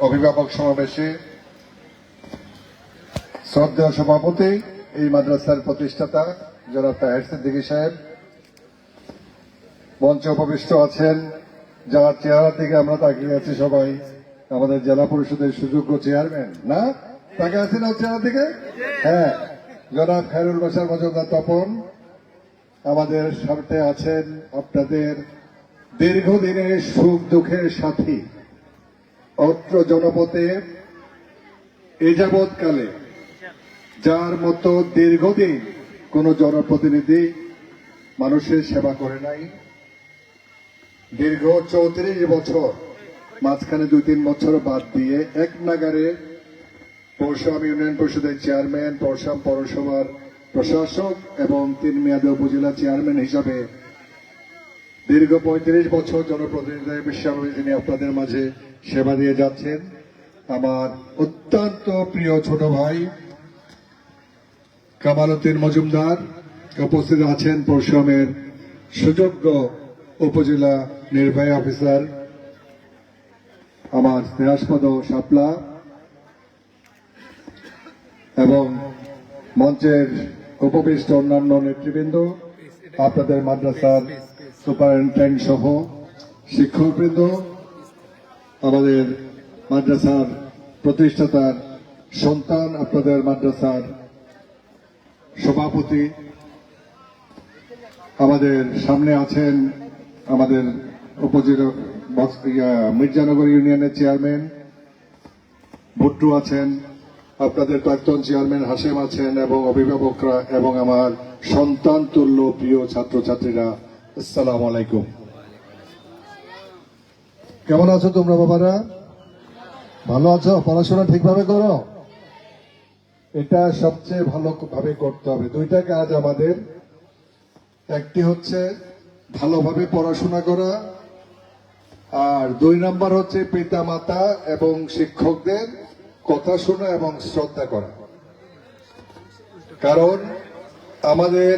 অভিভাবক সমাবেশে শ্রদ্ধেয় সভাপতি, এই মাদ্রাসার প্রতিষ্ঠাতা জনাব তাহের সিদ্দিকী সাহেব। মঞ্চে উপবিষ্ট আছেন, যার চেহারা থেকে আমরা তাকিয়ে আছি সবাই, আমাদের জেলা পরিষদের সুযোগ্য চেয়ারম্যান। না? তাকে আছেন ওর চেহারা থেকে? হ্যাঁ। জনাব খায়রুল বাসার মজুমদার তপন, আমাদের সাথে আছেন আপনাদের দীর্ঘদিনের সুখ দুঃখের সাথী। অত্র জনপথে এ যাবৎকালে যার মতো দীর্ঘদিন কোন জনপ্রতিনিধি মানুষের সেবা করে নাই, দীর্ঘ চৌত্রিশ বছর, মাঝখানে দুই তিন বছর বাদ দিয়ে এক নাগারে পরশুরাম ইউনিয়ন পরিষদের চেয়ারম্যান পরশুরাম পৌরসভার প্রশাসক এবং তিন মেয়াদে উপজেলা চেয়ারম্যান হিসাবে দীর্ঘ পঁয়ত্রিশ বছর জনপ্রতিনিধি হিসাবে যিনি আপনাদের মাঝে সেবা দিয়ে যাচ্ছেন আমার অত্যন্ত প্রিয় ছোট ভাই, কামালউদ্দিন মজুমদার। উপস্থিত আছেন পরশুরামের সুযোগ্য উপজেলা নির্বাহী অফিসার, আমার স্নেহাস্পদ শাপলা এবং মঞ্চের উপবিষ্ট অন্যান্য নেতৃবৃন্দ, আপনাদের মাদ্রাসার সুপারিনটেন্ডেন্ট সহ শিক্ষকবৃন্দ আমাদের মাদ্রাসার প্রতিষ্ঠাতার সন্তান আপনাদের মাদ্রাসার সভাপতি আমাদের সামনে আছেন আমাদের উপজেলা মির্জানগর ইউনিয়নের চেয়ারম্যান। ভুট্টু আছেন, আপনাদের প্রাক্তন চেয়ারম্যান হাসেম আছেন এবং অভিভাবকরা এবং আমার সন্তান তুল্য প্রিয় ছাত্রছাত্রীরা, আসসালাম আলাইকুম। কেমন আছো তোমরা বাবারা? ভালো আছো? পড়াশোনা ঠিকভাবে করো? এটা সবচেয়ে ভালোভাবে করতে হবে। দুইটা কাজ আমাদের। একটি হচ্ছে ভালোভাবে পড়াশোনা করা, আর দুই নাম্বার হচ্ছে পিতা মাতা এবং শিক্ষকদের কথা শোনা এবং শ্রদ্ধা করা। কারণ আমাদের,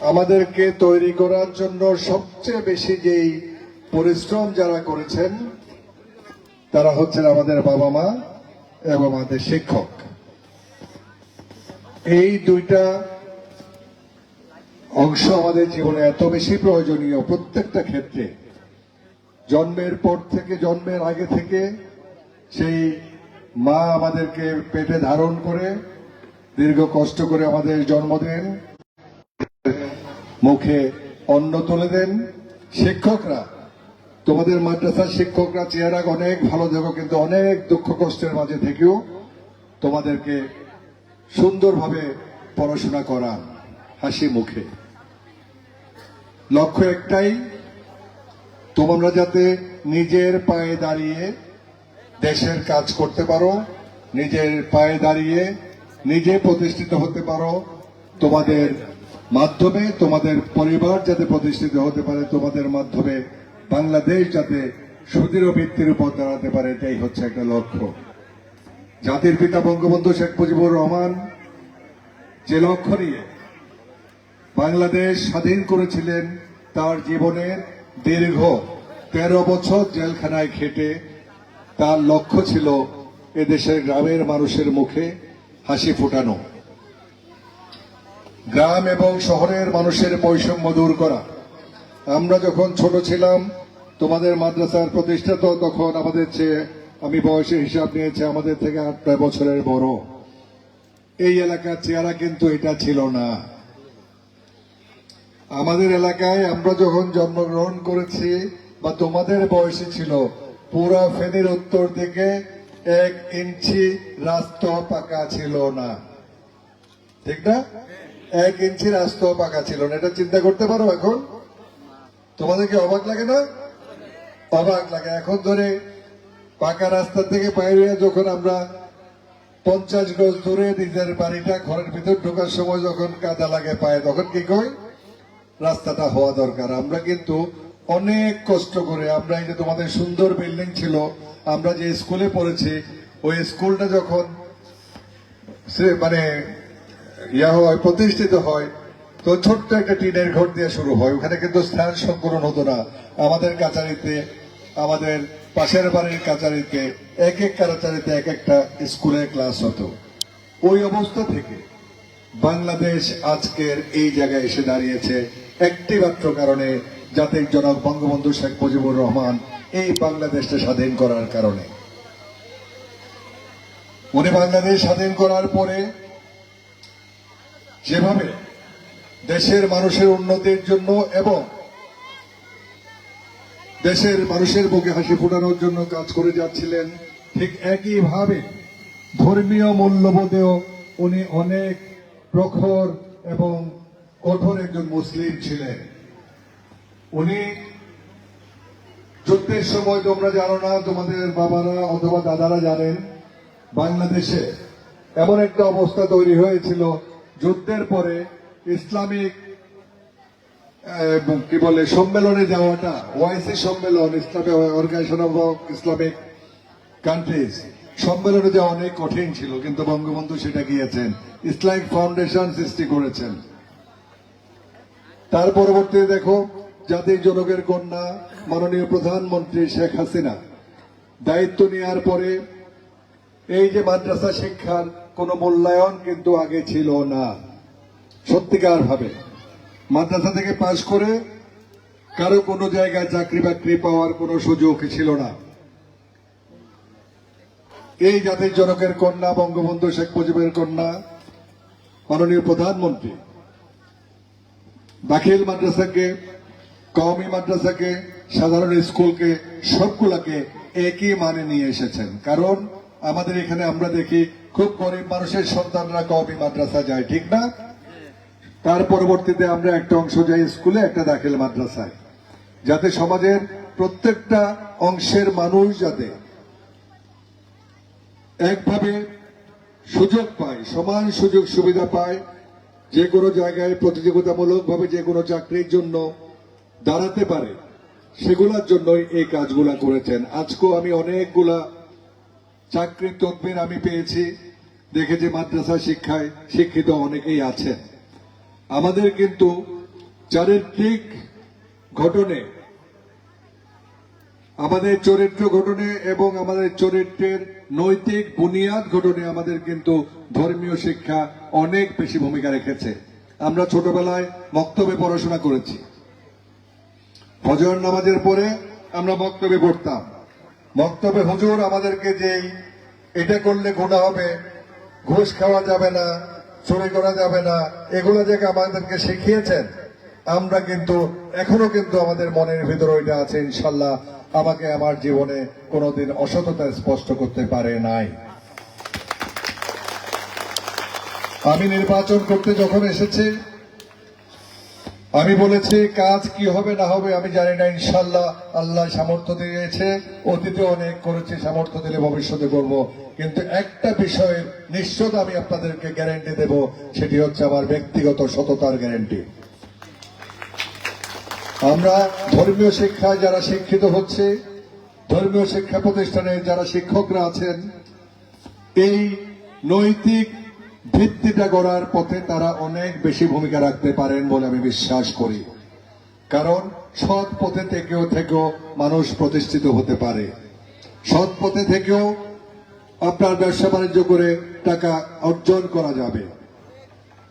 আমাদেরকে তৈরি করার জন্য সবচেয়ে বেশি যেই পরিশ্রম যারা করেছেন, তারা হচ্ছেন আমাদের বাবা মা এবং আমাদের শিক্ষক। এই দুইটা অংশ আমাদের জীবনে এত বেশি প্রয়োজনীয় প্রত্যেকটা ক্ষেত্রে। জন্মের পর থেকে, জন্মের আগে থেকে সেই মা আমাদেরকে পেটে ধারণ করে, দীর্ঘ কষ্ট করে আমাদের জন্ম দেন, মুখে অন্ন তুলে দেন। শিক্ষকরা তোমাদের মাদ্রাসার শিক্ষকরা চেহারা অনেক ভালো, দেখো কিন্তু অনেক দুঃখ কষ্টের মাঝে থেকেও তোমাদেরকে সুন্দরভাবে পড়াশোনা করান হাসি মুখে। লক্ষ্য একটাই, তোমরা যাতে নিজের পায়ে দাঁড়িয়ে দেশের কাজ করতে পারো, নিজের পায়ে দাঁড়িয়ে নিজে প্রতিষ্ঠিত হতে পারো, তোমাদের মাধ্যমে, তোমাদের পরিবার যাতে প্রতিষ্ঠিত হতে পারে, তোমাদের মাধ্যমে বাংলাদেশ যাতে সুদৃঢ় ভিত্তির উপর দাঁড়াতে পারে, এটাই হচ্ছে একটা লক্ষ্য। জাতির পিতা বঙ্গবন্ধু শেখ মুজিবুর রহমান যে লক্ষ্য নিয়ে বাংলাদেশ স্বাধীন করেছিলেন, তার জীবনের দীর্ঘ তেরো বছর জেলখানায় খেটে তার লক্ষ্য ছিল এদেশের গ্রামের মানুষের মুখে হাসি ফোটানো। গ্রাম এবং শহরের মানুষের বৈষম্য দূর করা। আমরা যখন ছোট ছিলাম তোমাদের মাদ্রাসার প্রতিষ্ঠাতা তখন আমাদের চেয়ে, আমি বয়সের হিসাব নিয়েছি, আমাদের থেকে আট, নয় বছরের বড়। এই এলাকার চেহারা কিন্তু এটা ছিল না। আমাদের এলাকায় আমরা যখন জন্মগ্রহণ করেছি বা তোমাদের বয়সে ছিল, পুরা ফেনীর উত্তর দিকে এক ইঞ্চি রাস্তা পাকা ছিল না। ঠিক না? এক ইঞ্চি রাস্তা পাকা ছিল না। এটা চিন্তা করতে পারো এখন? তোমাদের কি অবাক লাগে না? অবাক লাগে। এখন ধরে পাকা রাস্তা থেকে বাইরে যখন আমরা পঞ্চাশ গজ দূরে নিজের বাড়িটা, ঘরের ভিতর ঢোকার সময় যখন কাদা লাগে পায়ে, তখন কি কই? রাস্তাটা হওয়া দরকার। আমরা কিন্তু অনেক কষ্ট করে, আমরা এই যে তোমাদের সুন্দর বিল্ডিং ছিল, আমরা যে স্কুলে পড়েছি, ওই স্কুলটা যখন সে মানে ইয়া হয়, প্রতিষ্ঠিত হয়, তো ছোট্ট একটা টিনের ঘর দিয়ে শুরু হয়। ওখানে কিন্তু স্থান সংকলন হতো না। আমাদের কাছারিতে আমাদের পাশের বাড়ির কাচারিতে এক এক কাচারিতে এক একটা স্কুলের ক্লাস হতো। ওই অবস্থা থেকে বাংলাদেশ আজকের এই জায়গায় এসে দাঁড়িয়েছে একটি মাত্র কারণে জাতির জনক বঙ্গবন্ধু শেখ মুজিবুর রহমান এই বাংলাদেশটা স্বাধীন করার কারণে। উনি বাংলাদেশ স্বাধীন করার পরে যেভাবে দেশের মানুষের উন্নতির জন্য এবং দেশের মানুষের বুকে হাসি ফোটানোর জন্য কাজ করে যাচ্ছিলেন ঠিক একইভাবে ধর্মীয় মূল্যবোধেও উনি অনেক প্রখর এবং কঠোর একজন মুসলিম ছিলেন। উনি যুদ্ধের সময় তোমরা জানো না, তোমাদের বাবারা অথবা দাদারা জানেন, বাংলাদেশে এমন একটা অবস্থা তৈরি হয়েছিল যুদ্ধের পরে ইসলামিক কি বলে, সম্মেলনে যাওয়াটা, ওয়াইসি সম্মেলন Islamic organisation of Islamic countries. সম্মেলনে যাওয়া অনেক কঠিন ছিল, কিন্তু বঙ্গবন্ধু সেটা গিয়েছেন। ইসলামিক ফাউন্ডেশন সৃষ্টি করেছেন। তার পরবর্তীতে দেখো, জাতির জনকের কন্যা, মাননীয় প্রধানমন্ত্রী শেখ হাসিনা। দায়িত্ব নেওয়ার পরে এই যে মাদ্রাসা শিক্ষার কোনো মূল্যায়ন কিন্তু আগে ছিল না সত্যিকার ভাবে মাদ্রাসা থেকে পাশ করে কারও কোনো জায়গায় চাকরি বাকরি পাওয়ার কোনো সুযোগ ছিল না। এই জাতির জনকের কন্যা বঙ্গবন্ধু শেখ মুজিবের কন্যা, মাননীয় প্রধানমন্ত্রী। দাখিল মাদ্রাসাকে, কওমি মাদ্রাসাকে, সাধারণ স্কুলকে, সবগুলাকে একই মানে নিয়ে এসেছেন। কারণ আমাদের এখানে আমরা দেখি খুব গরিব মানুষের সন্তানরা কওমি মাদ্রাসা যায়, ঠিক না? তার পরবর্তীতে আমরা একটা অংশ যাই স্কুলে, একটা দাখিল মাদ্রাসায়। যাতে সমাজের প্রত্যেকটা অংশের মানুষ যাতে একভাবে সুযোগ পায়, সমান সুযোগ সুবিধা পায়, যে কোনো জায়গায় প্রতিযোগিতামূলক ভাবে যে কোনো চাকরির জন্য দাঁড়াতে পারে, সেগুলোর জন্যই এই কাজগুলা করেছেন। আজকেও আমি অনেকগুলা চাকরির তদবির আমি পেয়েছি। দেখেছি মাদ্রাসা শিক্ষায় শিক্ষিত অনেকেই আছেন। আমাদের কিন্তু চারিত্রিক ঘটনে, আমাদের চরিত্র ঘটনে এবং আমাদের চরিত্রের নৈতিক বুনিয়াদ ঘটনে আমাদের কিন্তু ধর্মীয় শিক্ষা অনেক বেশি ভূমিকা রেখেছে। আমরা ছোটবেলায় মক্তবে পড়াশোনা করেছি। ফজর নামাজের পরে আমরা মক্তবে পড়তাম। মক্তবে হুজুর আমাদেরকে যেই, এটা করলে গোনা হবে, ঘুষ খাওয়া যাবে না চুরি করা যাবে না। এগুলো যে আমাদেরকে শিখিয়েছেন, আমরা কিন্তু, এখনও কিন্তু আমাদের মনের ভিতরে ওইটা আছে, ইনশাল্লাহ, আমাকে আমার জীবনে কোনোদিন অসততা স্পষ্ট করতে পারে নাই। আমি নির্বাচন করতে যখন এসেছি আমি বলেছি, কাজ কি হবে না হবে, আমি জানি না ইনশাল্লাহ আল্লাহ সামর্থ্য দিয়েছে। অতীতে অনেক করেছি, সামর্থ্য দিলে ভবিষ্যতে করব। কিন্তু একটা বিষয়ে নিশ্চয় আমি আপনাদেরকে গ্যারান্টি দেব, সেটি হচ্ছে আমার ব্যক্তিগত সততার গ্যারান্টি আমরা ধর্মীয় শিক্ষায় যারা শিক্ষিত হচ্ছে, ধর্মীয় শিক্ষা প্রতিষ্ঠানে যারা শিক্ষকরা আছেন, এই নৈতিক ভিত্তিটা গড়ার পথে তারা অনেক বেশি ভূমিকা রাখতে পারেন বলে আমি বিশ্বাস করি। কারণ সৎ পথে থেকেও থেকেও মানুষ প্রতিষ্ঠিত হতে পারে। সৎ পথে থেকেও আপনার ব্যবসা বাণিজ্য করে টাকা অর্জন করা যাবে।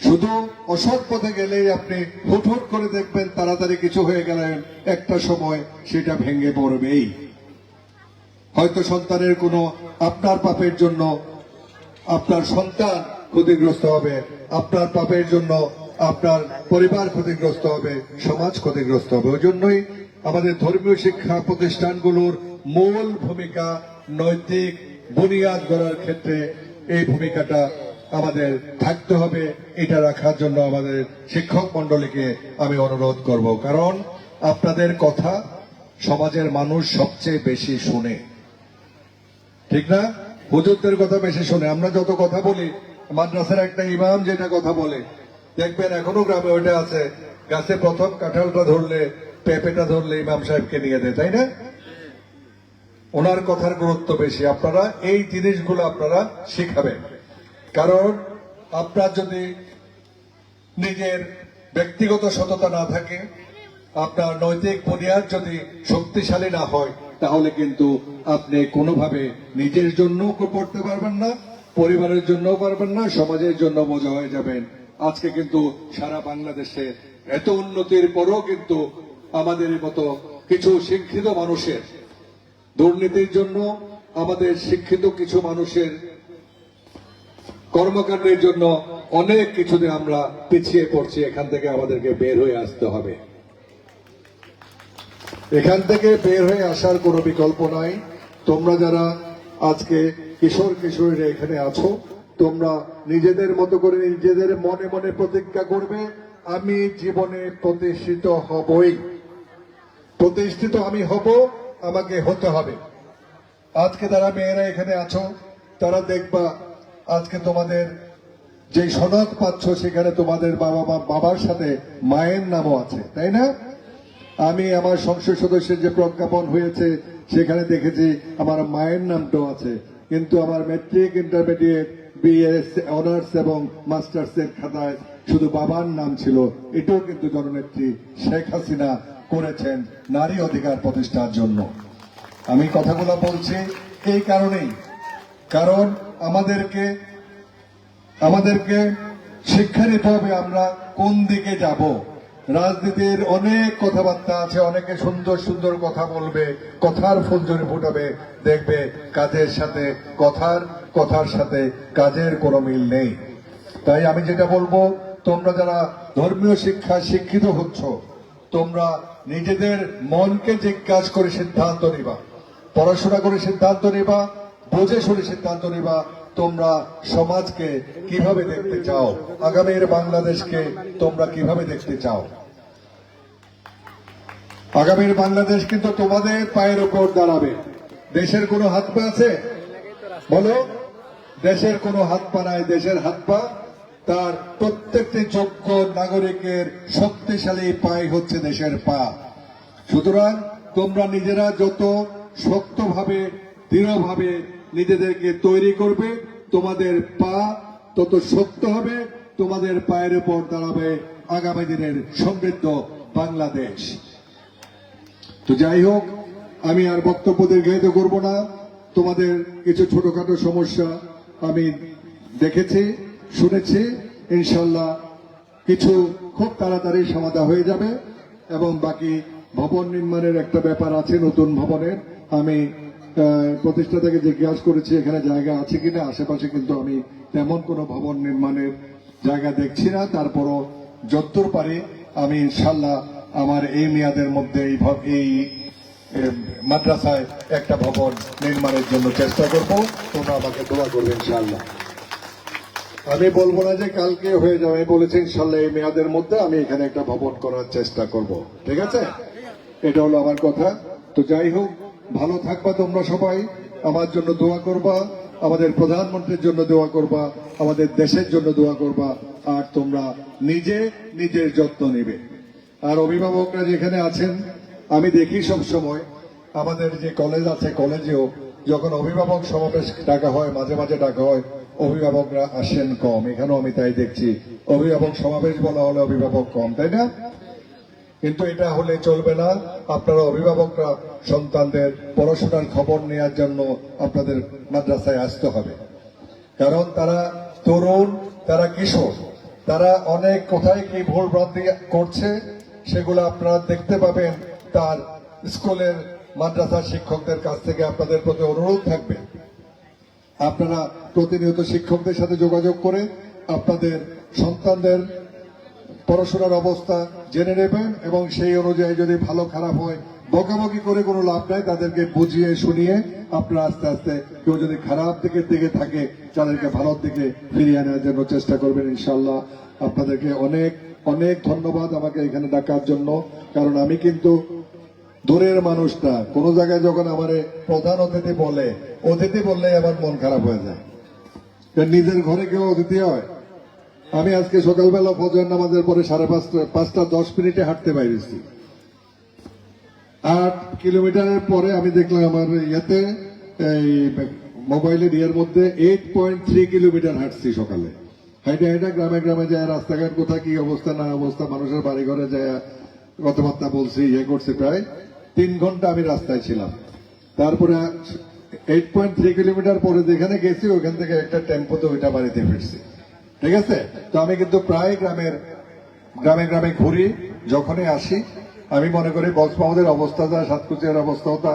শুধু অসৎ পথে গেলেই আপনি হুট হুট করে দেখবেন তাড়াতাড়ি কিছু হয়ে গেলেন একটা সময় সেটা ভেঙে পড়বেই। হয়তো সন্তানের কোনো আপনার পাপের জন্য আপনার সন্তান ক্ষতিগ্রস্ত হবে, আপনার পাপের জন্য আপনার পরিবার ক্ষতিগ্রস্ত হবে, সমাজ ক্ষতিগ্রস্ত হবে। ওই জন্যই আমাদের ধর্মীয় শিক্ষা প্রতিষ্ঠানগুলোর মূল ভূমিকা নৈতিক বুনিয়াদ গড়ার ক্ষেত্রে এই ভূমিকাটা আমাদের থাকতে হবে। এটা রাখার জন্য আমাদের শিক্ষক মন্ডলীকে আমি অনুরোধ করব। কারণ আপনাদের কথা সমাজের মানুষ সবচেয়ে বেশি শুনে। ঠিক না? হুজুরদের কথা বেশি শুনে। আমরা যত কথা বলি মাদ্রাসার একটা ইমাম যেটা কথা বলে, দেখবেন এখনও গ্রামে ওইটা আছে, গাছে প্রথম কাঁঠালটা ধরলে, পেঁপেটা ধরলে ইমাম সাহেবকে নিয়ে দেয়, তাই না? ওনার কথার গুরুত্ব বেশি, আপনারা এই জিনিসগুলো আপনারা শিখাবেন। কারণ আপনার যদি নিজের ব্যক্তিগত সততা না থাকে, আপনার নৈতিক বুনিয়াদ যদি শক্তিশালী না হয়, তাহলে কিন্তু আপনি কোনোভাবে নিজের জন্য পড়তে পারবেন না পরিবারের জন্য পারবেন না, সমাজের জন্য বোঝা হয়ে যাবেন আজকে কিন্তু সারা বাংলাদেশে এত উন্নতির পরও কিন্তু আমাদের মতো কিছু শিক্ষিত মানুষের দুর্নীতির জন্য, আমাদের শিক্ষিত কিছু মানুষের কর্মকাণ্ডের জন্য অনেক কিছুতে আমরা পিছিয়ে পড়ছি। এখান থেকে আমাদেরকে বের হয়ে আসতে হবে। এখান থেকে বের হয়ে আসার কোনো বিকল্প নাই। তোমরা যারা আজকে কিশোর কিশোরীরা এখানে আছো। তোমরা নিজেদের মতো করে নিজেদের মনে মনে প্রতিজ্ঞা করবে, আমি জীবনে প্রতিষ্ঠিত হবই। প্রতিষ্ঠিত আমি হব, আমাকে হতে হবে। আজকে তারা মেয়েরা এখানে আছো, তারা দেখবা আজকে তোমাদের যে সনদ পাচ্ছ, সেখানে তোমাদের বাবা মা বাবার সাথে মায়ের নামও আছে, তাই না? আমি আমার সংসদ সদস্যের যে প্রজ্ঞাপন হয়েছে, সেখানে দেখেছি আমার মায়ের নামটাও আছে। কিন্তু আমার মেট্রিক ইন্টারমিডিয়েট বিএস অনার্স এবং মাস্টার্স এর খাতায় শুধু বাবার নাম ছিল। এটাও কিন্তু জননেত্রী শেখ হাসিনা করেছেন নারী অধিকার প্রতিষ্ঠার জন্য। আমি কথাগুলো বলছি এই কারণেই। কারণ আমাদেরকে আমাদেরকে শিক্ষা নিতে হবে আমরা কোন দিকে যাব। রাজনীতির অনেক কথাবার্তা আছে, অনেকে সুন্দর সুন্দর কথা বলবে, কথার ফুলঝুরি ফুটাবে, দেখবে কাজের সাথে কথার কথার সাথে কাজের কোনো মিল নেই। তাই আমি যেটা বলব, তোমরা যারা ধর্মীয় শিক্ষা শিক্ষিত হচ্ছ, তোমরা নিজেদের মনকে জিজ্ঞাসা করে সিদ্ধান্ত নিবা, পড়াশোনা করে সিদ্ধান্ত নিবা, বুঝে শুনে সিদ্ধান্ত নিবা তোমরা সমাজকে কীভাবে দেখতে চাও? আগামীর বাংলাদেশকে তোমরা কীভাবে দেখতে চাও? আগামীর বাংলাদেশ কিন্তু তোমাদের পায়ের উপর দাঁড়াবে। দেশের কোনো হাত পা আছে? বলো। দেশের কোনো হাত পা নাই। দেশের হাত পা তার প্রত্যেকটি যোগ্য নাগরিকের শক্তিশালী পাই হচ্ছে দেশের পা। সুতরাং তোমরা নিজেরা যত শক্তভাবে, দৃঢ়ভাবে নিজেদেরকে তৈরি করবে, তোমাদের পা তত শক্ত হবে, তোমাদের পায়ের উপর দাঁড়াবে আগামী দিনের সমৃদ্ধ বাংলাদেশ। তো যাই হোক, আমি আর বক্তব্য দীর্ঘায়িত করব না। তোমাদের কিছু ছোটখাটো সমস্যা আমি দেখেছি, শুনেছি। ইনশাল্লাহ কিছু খুব তাড়াতাড়ি সমাধা হয়ে যাবে এবং বাকি ভবন নির্মাণের একটা ব্যাপার আছে, নতুন ভবনের। আমি আহ, প্রতিষ্ঠাতাকে জিজ্ঞাসা করেছি এখানে জায়গা আছে কিনা? আশেপাশে কিন্তু আমি তেমন কোনো ভবন নির্মাণের জায়গা দেখছি না। তারপরও যতদূর পারি আমি ইনশাল্লাহ আমার এই মেয়াদের মধ্যে এই এই মাদ্রাসায় একটা ভবন নির্মাণের জন্য চেষ্টা করব। তোমরা আমাকে দোয়া করবে ইনশাল্লাহ আমি বলব না যে কালকে হয়ে যাবে বলেছি ইনশাল্লাহ এই মেয়াদের মধ্যে আমি এখানে একটা ভবন করার চেষ্টা করব। ঠিক আছে? এটা হলো আমার কথা। তো যাই হোক ভালো থাকবা তোমরা সবাই। আমার জন্য দোয়া করবা, আমাদের প্রধানমন্ত্রীর জন্য দোয়া করবা, আমাদের দেশের জন্য দোয়া করবা, আর তোমরা নিজে নিজের যত্ন নেবে। আর অভিভাবকরা যেখানে আছেন, আমি দেখি সব সময়, আমাদের যে কলেজ আছে কলেজেও যখন অভিভাবক সমাবেশ ডাকা হয়, মাঝে মাঝে ডাকা হয়, অভিভাবকরা আসেন কম। এখানেও আমি তাই দেখছি। অভিভাবক সমাবেশ বলা হলে অভিভাবক কম, তাই না? কিন্তু এটা হলে চলবে না। আপনারা অভিভাবকরা সন্তানদের পড়াশোনার খবর নেওয়ার জন্য আপনাদের মাদ্রাসায় আসতে হবে। কারণ তারা তরুণ, তারা কিশোর, তারা অনেক কোথায় কি ভুল ভ্রান্তি করছে, সেগুলো আপনারা দেখতে পাবেন তার স্কুলের মাদ্রাসার শিক্ষকদের কাছ থেকে আপনাদের প্রতি অনুরোধ থাকবে। আপনারা প্রতিনিয়ত শিক্ষকদের সাথে যোগাযোগ করে আপনাদের সন্তানদের পড়াশোনার অবস্থা জেনে নেবেন এবং সেই অনুযায়ী যদি ভালো খারাপ হয় বকাবকি করে কোনো লাভ নাই, তাদেরকে বুঝিয়ে শুনিয়ে আপনারা আস্তে আস্তে কেউ যদি খারাপ দিকের দিকে থাকে, তাদেরকে ভালোর দিকে ফিরিয়ে আনার জন্য চেষ্টা করবেন ইনশাল্লাহ আপনাদেরকে অনেক অনেক ধন্যবাদ আমাকে এখানে ডাকার জন্য। কারণ আমি কিন্তু দূরের মানুষটা। কোন জায়গায় যখন আমার প্রধান অতিথি বলে, অতিথি বললে আমার মন খারাপ হয়ে যায়। নিজের ঘরে কেউ অতিথি হয়। আমি আজকে সকালবেলা ফজর নামাজের পরে সাড়ে পাঁচটা পাঁচটা দশ মিনিটে হাঁটতে বাইরেছি। আট কিলোমিটারের পরে আমি দেখলাম আমার ইয়েতে এই মোবাইলের ইয়ের মধ্যে এইট পয়েন্ট থ্রি কিলোমিটার হাঁটছি সকালে। হাইটে হাইটা গ্রামে গ্রামে যায়, রাস্তাঘাট কোথায়, কি অবস্থা, না অবস্থা, মানুষের বাড়ি ঘরে যায়, কথাবার্তা বলছি ইয়ে করছি প্রায় তিন ঘণ্টা আমি রাস্তায় ছিলাম। তারপরে এইট পয়েন্ট থ্রি কিলোমিটার পরে যেখানে গেছি, ওখান থেকে একটা টেম্পোতে ওইটা বাড়িতে ফিরছি। ঠিক আছে? তো আমি কিন্তু প্রায় গ্রামের, গ্রামে গ্রামে ঘুরি, যখনই আসি আমি মনে করি বক্সবাউদের অবস্থা যা, সাতকুচিয়ার অবস্থাও তা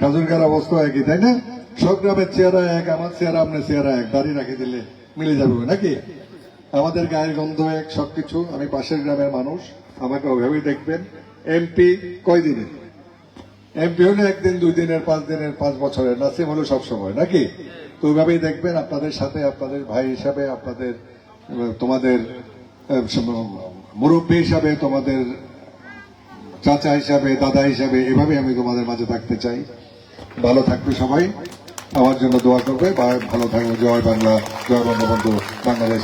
খাজুরকার অবস্থা একই, তাই না? সব গ্রামের চেহারা এক, আমার চেহারা আপনার চেহারা এক, দাঁড়িয়ে রাখি দিলে মিলে যাবে, নাকি? আমাদের গায়ের গন্ধ এক, সবকিছু। আমি পাশের গ্রামের মানুষ, আমাকে ওইভাবেই দেখবেন। এমপি কয় দিনের এমপি হলে একদিন, দুই দিনের, পাঁচ দিনের, পাঁচ বছরের, নাসিম হলো সবসময়, নাকি? তো ওইভাবেই দেখবেন আপনাদের সাথে, আপনাদের ভাই হিসাবে, আপনাদের, তোমাদের মুরব্বী হিসাবে তোমাদের চাচা হিসাবে, দাদা হিসাবে এভাবে আমি তোমাদের মাঝে থাকতে চাই। ভালো থাকবে সবাই। আমার জন্য দোয়া করবে। ভালো থাকবে জয় বাংলা, জয় বঙ্গবন্ধু, বাংলাদেশ